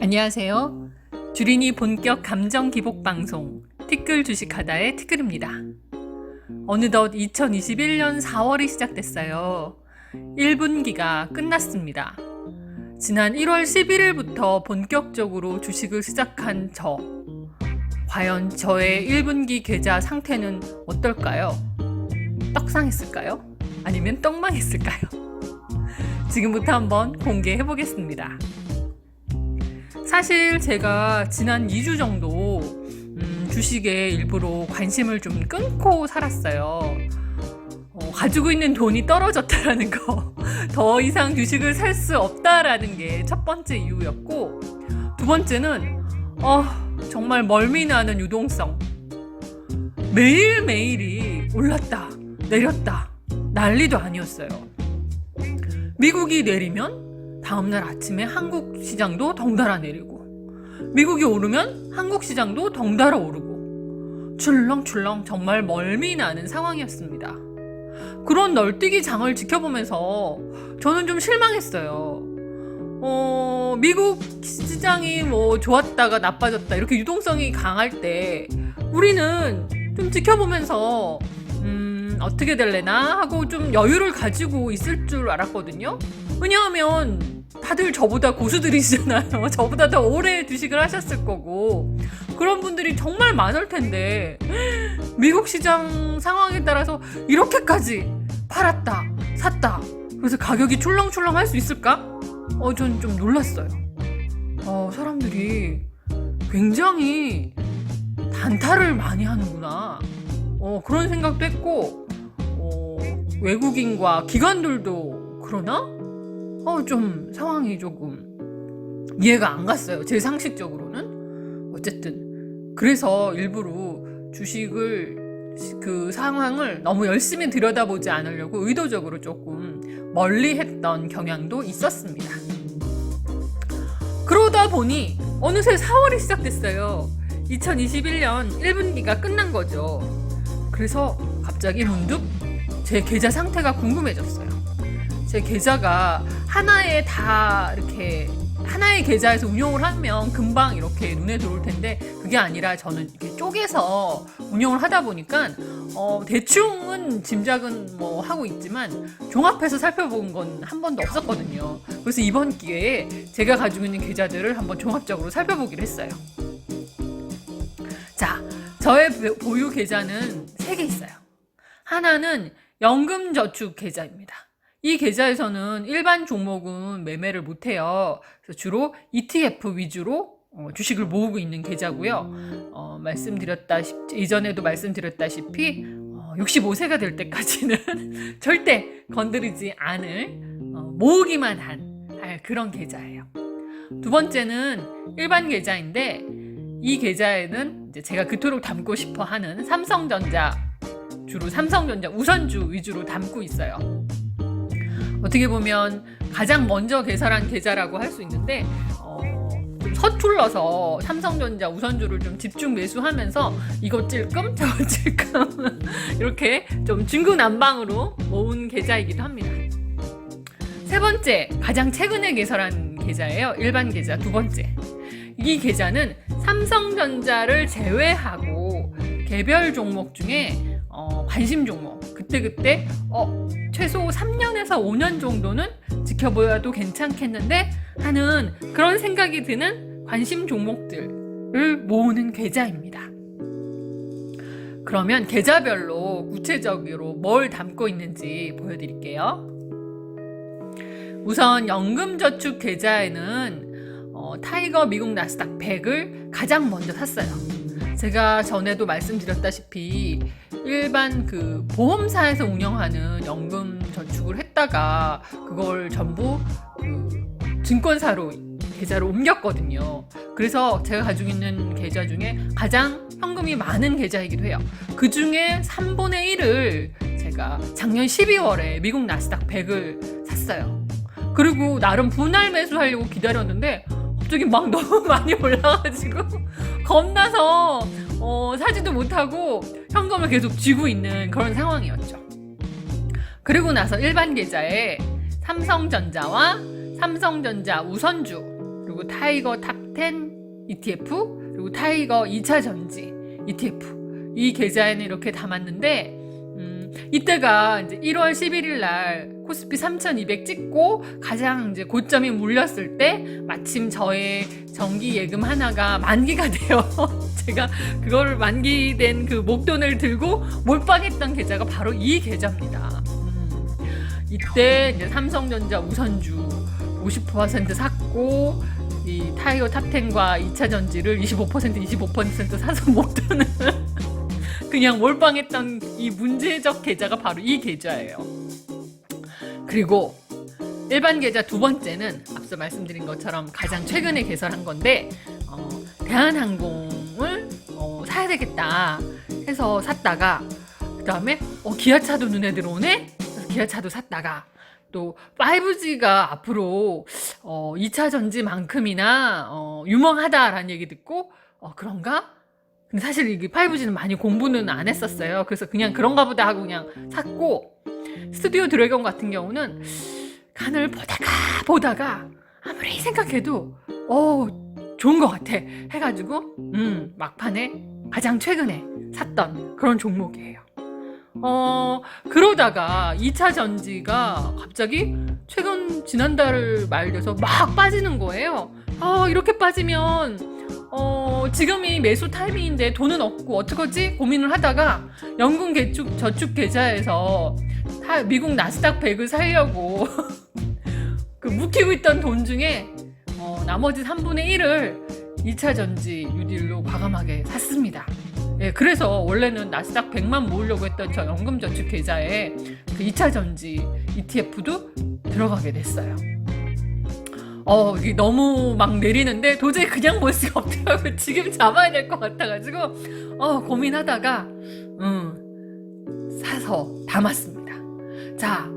안녕하세요. 주린이 본격 감정 기복 방송 티끌 주식하다의 티끌입니다. 어느덧 2021년 4월이 시작됐어요. 1분기가 끝났습니다. 지난 1월 11일부터 본격적으로 주식을 시작한 저. 과연 저의 1분기 계좌 상태는 어떨까요? 떡상했을까요? 아니면 떡망했을까요? 지금부터 한번 공개해 보겠습니다. 사실 제가 지난 2주 정도 음, 주식에 일부러 관심을 좀 끊고 살았어요. 어, 가지고 있는 돈이 떨어졌다라는 거, 더 이상 주식을 살 수 없다라는 게 첫 번째 이유였고, 두 번째는 어, 정말 멀미 나는 유동성. 매일매일이 올랐다, 내렸다, 난리도 아니었어요. 미국이 내리면 다음날 아침에 한국 시장도 덩달아 내리고 미국이 오르면 한국 시장도 덩달아 오르고 출렁출렁 정말 멀미 나는 상황이었습니다. 그런 널뛰기 장을 지켜보면서 저는 좀 실망했어요. 어, 미국 시장이 뭐 좋았다가 나빠졌다 이렇게 유동성이 강할 때 우리는 좀 지켜보면서 음, 어떻게 될래나 하고 좀 여유를 가지고 있을 줄 알았거든요. 왜냐하면 다들 저보다 고수들이시잖아요. 저보다 더 오래 주식을 하셨을 거고 그런 분들이 정말 많을 텐데 미국 시장 상황에 따라서 이렇게까지 팔았다, 샀다. 그래서 가격이 출렁출렁 할 수 있을까? 어, 전 좀 놀랐어요. 어, 사람들이 굉장히 단타를 많이 하는구나. 어, 그런 생각도 했고, 어, 외국인과 기관들도 그러나? 어, 좀 상황이 조금 이해가 안 갔어요. 제 상식적으로는. 어쨌든. 그래서 일부러 주식을 그 상황을 너무 열심히 들여다보지 않으려고 의도적으로 조금 멀리 했던 경향도 있었습니다. 그러다 보니 어느새 4월이 시작됐어요. 2021년 1분기가 끝난 거죠. 그래서 갑자기 문득 제 계좌 상태가 궁금해졌어요. 제 계좌가 하나에 다 이렇게 하나의 계좌에서 운용을 하면 금방 이렇게 눈에 들어올 텐데 그게 아니라 저는 이렇게 쪼개서 운용을 하다 보니까 어, 대충은 짐작은 뭐 하고 있지만 종합해서 살펴본 건 한 번도 없었거든요. 그래서 이번 기회에 제가 가지고 있는 계좌들을 한번 종합적으로 살펴보기로 했어요. 자, 저의 보유 계좌는 세 개 있어요. 하나는 연금저축 계좌입니다. 이 계좌에서는 일반 종목은 매매를 못해요. 주로 ETF 위주로 어, 주식을 모으고 있는 계좌고요. 어, 말씀드렸다시피 이전에도 말씀드렸다시피 어, 65세가 될 때까지는 절대 건드리지 않을 어, 모으기만 한 할 그런 계좌예요. 두 번째는 일반 계좌인데 이 계좌에는 제가 그토록 담고 싶어 하는 삼성전자 주로 삼성전자 우선주 위주로 담고 있어요. 어떻게 보면 가장 먼저 개설한 계좌라고 할 수 있는데 어, 좀 서툴러서 삼성전자 우선주를 좀 집중 매수하면서 이것 찔끔 저것 찔끔 이렇게 좀 중구난방으로 모은 계좌이기도 합니다. 세 번째 가장 최근에 개설한 계좌예요. 일반 계좌 두 번째. 이 계좌는 삼성전자를 제외하고 개별 종목 중에 어, 관심 종목 그때그때 어, 최소 3년에서 5년 정도는 지켜보아도 괜찮겠는데 하는 그런 생각이 드는 관심 종목들을 모으는 계좌입니다. 그러면 계좌별로 구체적으로 뭘 담고 있는지 보여드릴게요. 우선 연금저축 계좌에는 어, 타이거 미국 나스닥 100을 가장 먼저 샀어요. 제가 전에도 말씀드렸다시피 일반 그 보험사에서 운영하는 연금 저축을 했다가 그걸 전부 그 증권사로 계좌로 옮겼거든요. 그래서 제가 가지고 있는 계좌 중에 가장 현금이 많은 계좌이기도 해요. 그 중에 3분의 1을 제가 작년 12월에 미국 나스닥 100을 샀어요. 그리고 나름 분할 매수하려고 기다렸는데 갑자기 막 너무 많이 올라가지고 겁나서 어, 사지도 못하고 현금을 계속 쥐고 있는 그런 상황이었죠. 그리고 나서 일반 계좌에 삼성전자와 삼성전자 우선주 그리고 타이거 탑10 ETF, 그리고 타이거 2차 전지 ETF. 이 계좌에는 이렇게 담았는데, 음, 이때가 이제 1월 11일 날 코스피 3200 찍고 가장 이제 고점이 물렸을 때 마침 저의 정기 예금 하나가 만기가 돼요. 제가 그거를 만기된 그 목돈을 들고 몰빵했던 계좌가 바로 이 계좌입니다. 음, 이때 이제 삼성전자 우선주 50% 샀고 이 타이어 탑10과 2차 전지를 25% 25% 사서 목돈을 그냥 몰빵했던 이 문제적 계좌가 바로 이 계좌예요. 그리고 일반 계좌 두 번째는 앞서 말씀드린 것처럼 가장 최근에 개설한 건데 어, 대한항공을 어, 사야 되겠다 해서 샀다가 그 다음에 어, 기아차도 눈에 들어오네 그래서 기아차도 샀다가 또 5G가 앞으로 어, 2차 전지만큼이나 어, 유명하다라는 얘기 듣고 어, 그런가? 근데 사실 이게 5G는 많이 공부는 안 했었어요. 그래서 그냥 그런가 보다 하고 그냥 샀고 스튜디오 드래곤 같은 경우는 간을 보다가 보다가 아무리 생각해도 어 좋은 것 같아 해가지고 음 막판에 가장 최근에 샀던 그런 종목이에요. 어 그러다가 2차 전지가 갑자기 최근 지난달 말 돼서 막 빠지는 거예요. 아 이렇게 빠지면 어 지금이 매수 타이밍인데 돈은 없고 어떡하지 고민을 하다가 연금 개축 저축 계좌에서 타- 미국 나스닥 100을 살려고 그 묵히고 있던 돈 중에 어, 나머지 3분의 1을 2차 전지 유딜로 과감하게 샀습니다. 예, 그래서 원래는 나스닥 100만 모으려고 했던 저 연금 저축 계좌에 그 2차 전지 ETF도 들어가게 됐어요. 어, 이게 너무 막 내리는데 도저히 그냥 볼 수가 없더라고요. 지금 잡아야 될 것 같아가지고, 어, 고민하다가, 음, 사서 담았습니다. 자,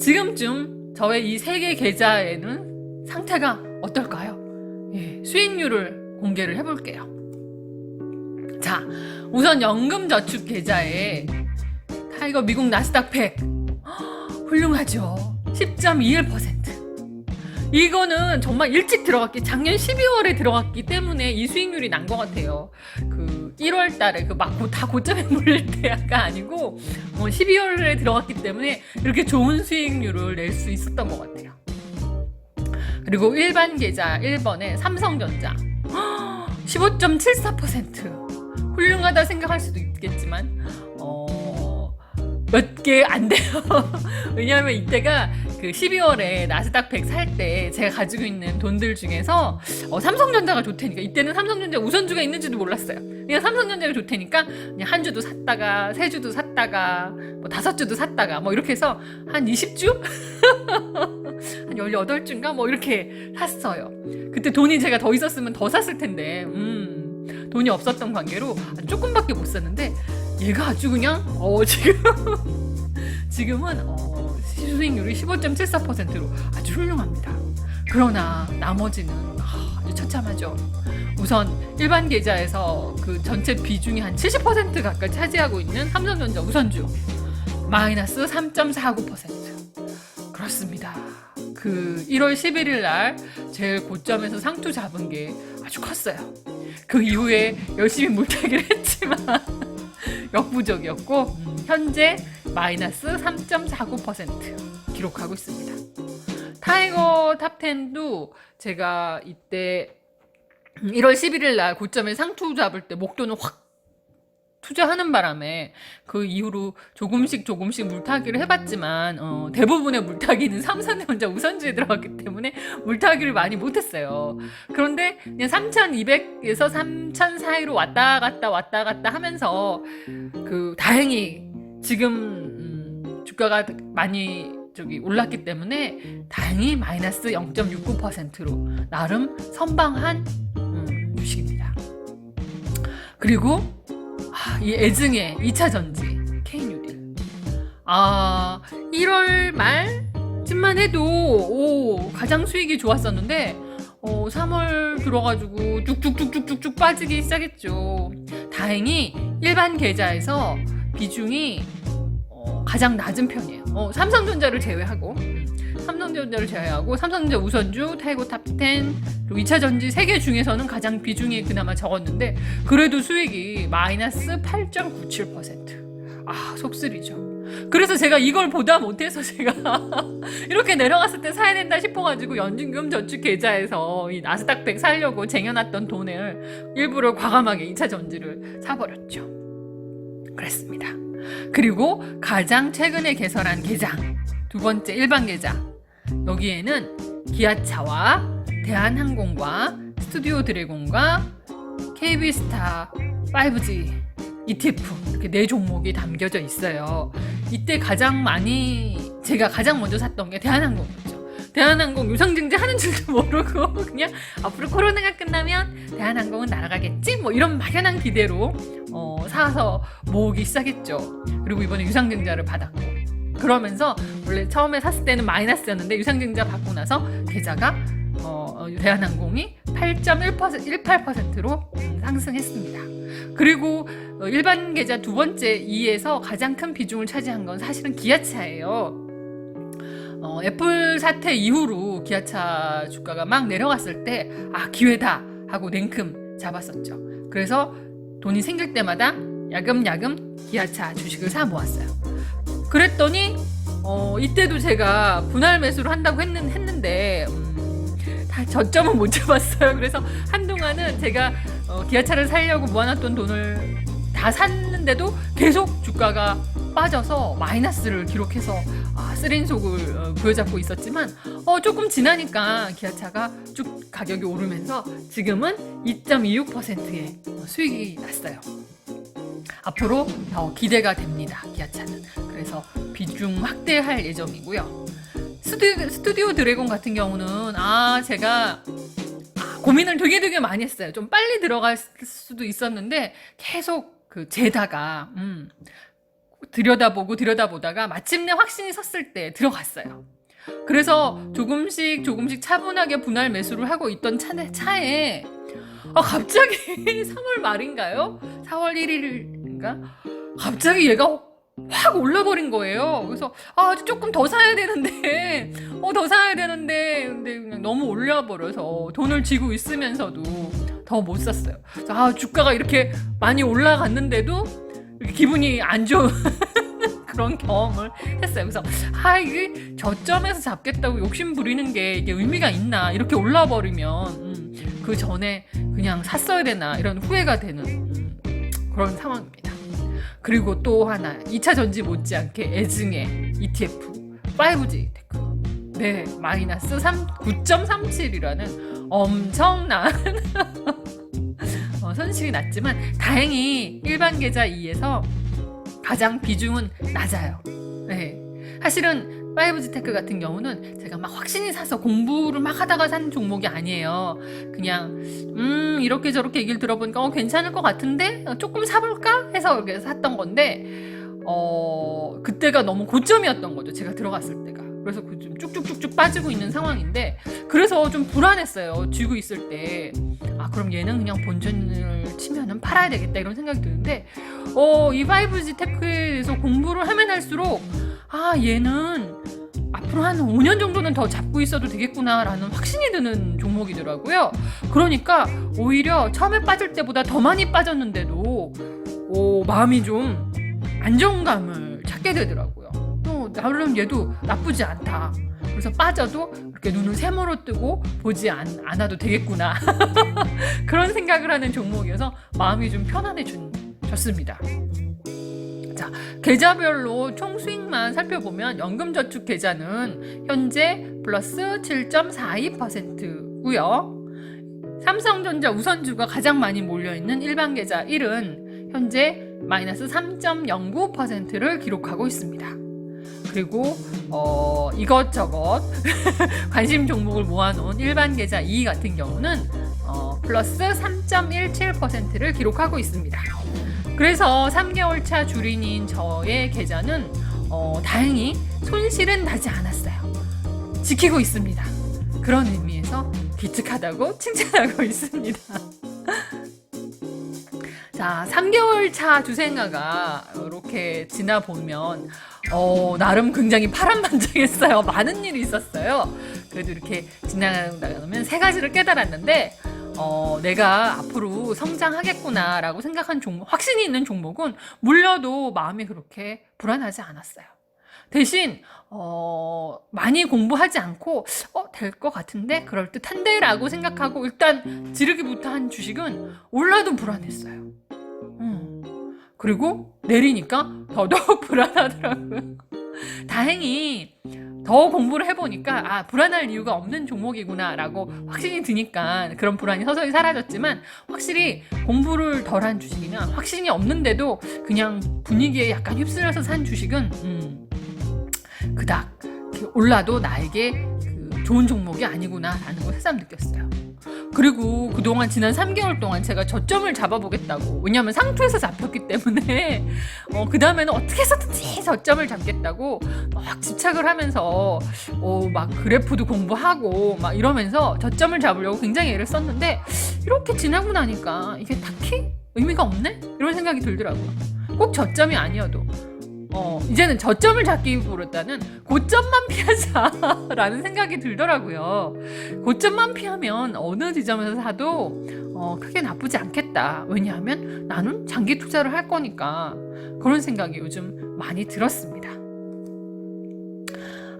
지금쯤 저의 이 세 개 계좌에는 상태가 어떨까요? 예, 수익률을 공개를 해볼게요. 자, 우선 연금저축 계좌에 타이거 미국 나스닥 100 훌륭하죠. 10.21%. 이거는 정말 일찍 들어갔기 작년 12월에 들어갔기 때문에 이 수익률이 난 것 같아요. 그 1월 달에 그 막 다 고점에 물릴 때가 아니고 어, 12월에 들어갔기 때문에 이렇게 좋은 수익률을 낼 수 있었던 것 같아요. 그리고 일반 계좌 1번에 삼성전자 15.74% 훌륭하다 생각할 수도 있겠지만 어, 몇 개 안 돼요. 왜냐하면 이때가 그 12월에 나스닥 100 살 때 제가 가지고 있는 돈들 중에서 어, 삼성전자가 좋다니까 이때는 삼성전자 우선주가 있는지도 몰랐어요. 그냥 삼성전자가 좋다니까 그냥 한 주도 샀다가 세 주도 샀다가 뭐 다섯 주도 샀다가 뭐 이렇게 해서 한 20주? 한 18주인가 뭐 이렇게 샀어요. 그때 돈이 제가 더 있었으면 더 샀을 텐데 음, 돈이 없었던 관계로 조금밖에 못 샀는데 얘가 아주 그냥 어 지금 지금은 어, 수익률이 15.74%로 아주 훌륭합니다. 그러나 나머지는 아, 아주 처참하죠. 우선 일반 계좌에서 그 전체 비중이 한 70% 가까이 차지하고 있는 삼성전자 우선주 마이너스 3.49% 그렇습니다. 그 1월 11일 날 제일 고점에서 상투 잡은 게 아주 컸어요. 그 이후에 열심히 물타기를 했지만 역부족이었고 음, 현재 마이너스 3.49% 기록하고 있습니다. 타이거 탑10도 제가 이때 1월 11일 날 고점에 상투 잡을 때 목돈을 확 투자하는 바람에 그 이후로 조금씩 조금씩 물타기를 해봤지만 어, 대부분의 물타기는 삼성전자 우선주에 들어갔기 때문에 물타기를 많이 못했어요. 그런데 그냥 3,200에서 3,000 사이로 왔다 갔다 왔다 갔다 하면서 그 다행히 지금 음, 주가가 많이 저기 올랐기 때문에 다행히 마이너스 0.69%로 나름 선방한 음, 주식입니다. 그리고 아, 이 애증의 2차 전지 K뉴딜. 아 1월 말쯤만 해도 오 가장 수익이 좋았었는데 어, 3월 들어가지고 쭉쭉쭉쭉쭉쭉 빠지기 시작했죠. 다행히 일반 계좌에서 비중이 어, 가장 낮은 편이에요. 어, 삼성전자를 제외하고 삼성전자 삼성전자를 제외하고 삼성전자 우선주, 타이거 탑10 그리고 2차 전지 세개 중에서는 가장 비중이 그나마 적었는데 그래도 수익이 마이너스 8.97%. 아 속쓰리죠. 그래서 제가 이걸 보다 못해서 제가 이렇게 내려갔을 때 사야 된다 싶어가지고 연준금 저축 계좌에서 이 나스닥 100 살려고 쟁여놨던 돈을 일부러 과감하게 2차 전지를 사버렸죠. 그랬습니다. 그리고 가장 최근에 개설한 계좌 두 번째 일반 계좌 여기에는 기아차와 대한항공과 스튜디오 드래곤과 KB스타 5G ETF 이렇게 네 종목이 담겨져 있어요. 이때 가장 많이 제가 가장 먼저 샀던 게 대한항공이었죠. 대한항공 유상증자 하는 줄도 모르고 그냥 앞으로 코로나가 끝나면 대한항공은 날아가겠지 뭐 이런 막연한 기대로 어, 사서 모으기 시작했죠. 그리고 이번에 유상증자를 받았고 그러면서 원래 처음에 샀을 때는 마이너스였는데 유상증자 받고 나서 계좌가 어, 어, 대한항공이 8.18%로 음, 상승했습니다. 그리고 어, 일반 계좌 두 번째 2에서 가장 큰 비중을 차지한 건 사실은 기아차예요. 어, 애플 사태 이후로 기아차 주가가 막 내려갔을 때, 아, 기회다! 하고 냉큼 잡았었죠. 그래서 돈이 생길 때마다 야금야금 기아차 주식을 사 모았어요. 그랬더니, 어, 이때도 제가 분할 매수를 한다고 했는, 했는데, 음, 다 저점은 못 잡았어요. 그래서 한동안은 제가 어, 기아차를 살려고 모아놨던 돈을 다 샀는데도 계속 주가가 빠져서 마이너스를 기록해서 아, 쓰린 속을 어, 부여잡고 있었지만 어, 조금 지나니까 기아차가 쭉 가격이 오르면서 지금은 2.26%의 수익이 났어요. 앞으로 더 기대가 됩니다. 기아차는. 그래서 비중 확대할 예정이고요. 스튜디오, 스튜디오 드래곤 같은 경우는 아 제가 아, 고민을 되게 되게 많이 했어요. 좀 빨리 들어갈 수도 있었는데 계속 그 재다가 음, 들여다보고 들여다보다가 마침내 확신이 섰을 때 들어갔어요. 그래서 조금씩 조금씩 차분하게 분할 매수를 하고 있던 차에, 차에 아, 갑자기 3월 말인가요? 4월 1일인가? 갑자기 얘가 확 올라버린 거예요. 그래서 아 조금 더 사야 되는데 어 더 사야 되는데 근데 그냥 너무 올려버려서 돈을 쥐고 있으면서도 더 못 샀어요. 그래서 아 주가가 이렇게 많이 올라갔는데도 기분이 안 좋은 그런 경험을 했어요. 그래서 아 이게 저점에서 잡겠다고 욕심 부리는 게 이게 의미가 있나 이렇게 올라 버리면 음, 그 전에 그냥 샀어야 되나 이런 후회가 되는 음, 그런 상황입니다. 그리고 또 하나 2차 전지 못지않게 애증의 ETF 5G 테크 네 마이너스 3 9.37이라는 엄청난 어, 손실이 났지만 다행히 일반 계좌 2에서 가장 비중은 낮아요. 네. 사실은 5G 테크 같은 경우는 제가 막 확신이 사서 공부를 막 하다가 산 종목이 아니에요. 그냥 음 이렇게 저렇게 얘기를 들어보니까 어, 괜찮을 것 같은데 어, 조금 사볼까 해서 이렇게 샀던 건데 어 그때가 너무 고점이었던 거죠. 제가 들어갔을 때가. 그래서 그좀 쭉쭉쭉쭉 빠지고 있는 상황인데 그래서 좀 불안했어요. 쥐고 있을 때. 아 그럼 얘는 그냥 본전을 치면은 팔아야 되겠다 이런 생각이 드는데 어 이 5G 테크에 대해서 공부를 하면 할수록 아 얘는 앞으로 한 5년 정도는 더 잡고 있어도 되겠구나라는 확신이 드는 종목이더라고요. 그러니까 오히려 처음에 빠질 때보다 더 많이 빠졌는데도 오, 마음이 좀 안정감을 찾게 되더라고요. 또 나름 얘도 나쁘지 않다. 그래서 빠져도 이렇게 눈을 세모로 뜨고 보지 않, 않아도 되겠구나. 그런 생각을 하는 종목이어서 마음이 좀 편안해졌습니다. 자, 계좌별로 총 수익만 살펴보면 연금저축 계좌는 현재 플러스 7.42%고요. 삼성전자 우선주가 가장 많이 몰려있는 일반 계좌 1은 현재 마이너스 3.09%를 기록하고 있습니다. 그리고 어, 이것저것 관심 종목을 모아놓은 일반 계좌 2 같은 경우는 어, 플러스 3.17%를 기록하고 있습니다. 그래서 3개월 차 주린인 저의 계좌는 어, 다행히 손실은 나지 않았어요. 지키고 있습니다. 그런 의미에서 기특하다고 칭찬하고 있습니다. 자, 3개월 차 주생아가 이렇게 지나 보면 어, 나름 굉장히 파란만장했어요. 많은 일이 있었어요. 그래도 이렇게 지나가면 세 가지를 깨달았는데, 어, 내가 앞으로 성장하겠구나라고 생각한 종목, 확신이 있는 종목은 물려도 마음이 그렇게 불안하지 않았어요. 대신, 어, 많이 공부하지 않고, 어, 될 것 같은데? 그럴 듯한데? 라고 생각하고 일단 지르기부터 한 주식은 올라도 불안했어요. 음. 그리고 내리니까 더더욱 불안하더라고요. 다행히 더 공부를 해보니까 아 불안할 이유가 없는 종목이구나라고 확신이 드니까 그런 불안이 서서히 사라졌지만 확실히 공부를 덜한 주식이나 확신이 없는데도 그냥 분위기에 약간 휩쓸려서 산 주식은 음, 그닥 올라도 나에게 그 좋은 종목이 아니구나라는 걸 새삼 느꼈어요. 그리고 그동안 지난 3개월 동안 제가 저점을 잡아보겠다고 왜냐하면 상투에서 잡혔기 때문에 어, 그 다음에는 어떻게 해서든지 저점을 잡겠다고 막 집착을 하면서 어, 막 그래프도 공부하고 막 이러면서 저점을 잡으려고 굉장히 애를 썼는데 이렇게 지나고 나니까 이게 딱히 의미가 없네? 이런 생각이 들더라고요. 꼭 저점이 아니어도 어, 이제는 저점을 잡기보다는 고점만 피하자라는 생각이 들더라고요. 고점만 피하면 어느 지점에서 사도 어, 크게 나쁘지 않겠다. 왜냐하면 나는 장기 투자를 할 거니까 그런 생각이 요즘 많이 들었습니다.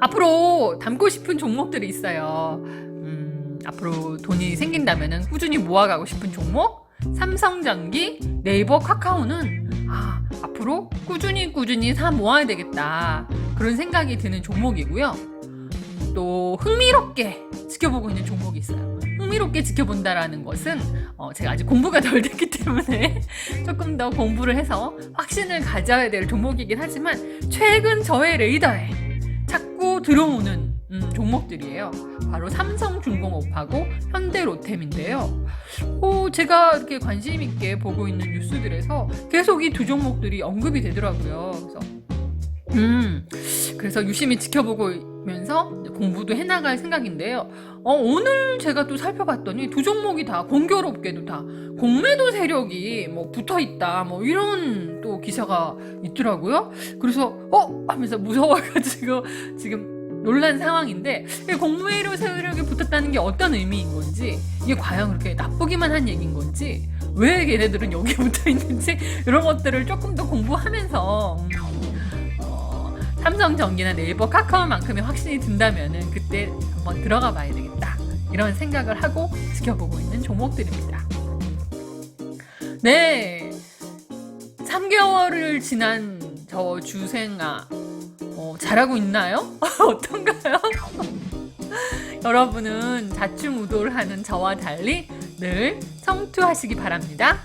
앞으로 담고 싶은 종목들이 있어요. 음, 앞으로 돈이 생긴다면 꾸준히 모아가고 싶은 종목? 삼성전기, 네이버, 카카오는 아, 앞으로 꾸준히 꾸준히 사 모아야 되겠다. 그런 생각이 드는 종목이고요. 또 흥미롭게 지켜보고 있는 종목이 있어요. 흥미롭게 지켜본다라는 것은 어, 제가 아직 공부가 덜 됐기 때문에 조금 더 공부를 해서 확신을 가져야 될 종목이긴 하지만 최근 저의 레이더에 자꾸 들어오는 음, 종목들이에요. 바로 삼성중공업하고 현대로템인데요. 어, 제가 이렇게 관심 있게 보고 있는 뉴스들에서 계속 이 두 종목들이 언급이 되더라고요. 그래서 음, 그래서 유심히 지켜보면서 공부도 해나갈 생각인데요. 어, 오늘 제가 또 살펴봤더니 두 종목이 다 공교롭게도 다 공매도 세력이 뭐 붙어 있다, 뭐 이런 또 기사가 있더라고요. 그래서 어 하면서 무서워가지고 지금 놀란 상황인데 이 공매도 세력이 붙었다는 게 어떤 의미인 건지 이게 과연 그렇게 나쁘기만 한 얘기인 건지 왜 얘네들은 여기 붙어 있는지 이런 것들을 조금 더 공부하면서 음, 어, 삼성전기나 네이버 카카오만큼의 확신이 든다면은 그때 한번 들어가 봐야 되겠다 이런 생각을 하고 지켜보고 있는 종목들입니다. 네, 3개월을 지난 저 주생아 어, 잘하고 있나요? 어떤가요? 여러분은 자충우돌 하는 저와 달리 늘 성투하시기 바랍니다.